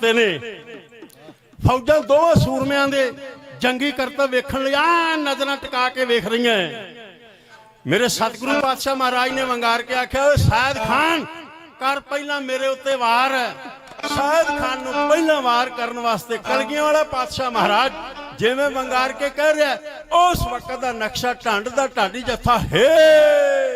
ਤੇ ਨੇ। ਫੌਜਾਂ ਦੋਵਾਂ ਸੂਰਮਿਆਂ ਦੇ ਜੰਗੀ ਕਰਤੱਵ ਵੇਖਣ ਲਈ ਆ ਨਜ਼ਰਾਂ ਟਿਕਾ ਕੇ ਵੇਖ ਰਹੀਆਂ ਮੇਰੇ ਸਤਿਗੁਰੂ ਪਾਤਸ਼ਾਹ ਮਹਾਰਾਜ ਨੇ ਵੰਗਾਰ ਕੇ ਆਖਿਆ, ਓਏ ਸਾਇਦ ਖਾਨ, ਕਰ ਪਹਿਲਾਂ ਮੇਰੇ ਉੱਤੇ ਵਾਰ। ਸਾਇਦ ਖਾਨ ਨੂੰ ਪਹਿਲਾਂ ਵਾਰ ਕਰਨ ਵਾਸਤੇ ਕਲਗੀਆਂ ਵਾਲਾ ਪਾਤਸ਼ਾਹ ਮਹਾਰਾਜ ਜਿਵੇਂ ਵੰਗਾਰ ਕੇ ਕਹਿ ਰਿਹਾ, ਉਸ ਵਕਤ ਦਾ ਨਕਸ਼ਾ ਢੰਡ ਦਾ ਢਾਡੀ ਜੱਥਾ, ਹੇ!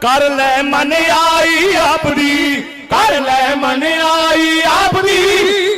ਕਰ ਲੈ ਮਨ ਆਈ ਆਪਦੀ ਕਰ ਲੈ ਮਨ ਆਈ ਆਪਦੀ।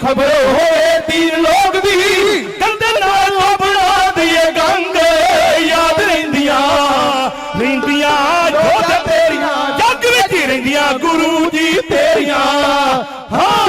ਖਬਰ ਹੋਏ ਤੀਨ ਲੋਕ ਦੀ ਕੰਦੇ ਨਾਲ ਉਹ ਬਣਾ ਦਈਏ ਗੰਗ, ਯਾਦ ਰਹਿੰਦੀਆਂ ਰਹਿੰਦੀਆਂ ਜੋਤ ਤੇਰੀਆਂ, ਜੱਗ ਵਿੱਚ ਹੀ ਰਹਿੰਦੀਆਂ ਗੁਰੂ ਜੀ ਤੇਰੀਆਂ। ਹਾਂ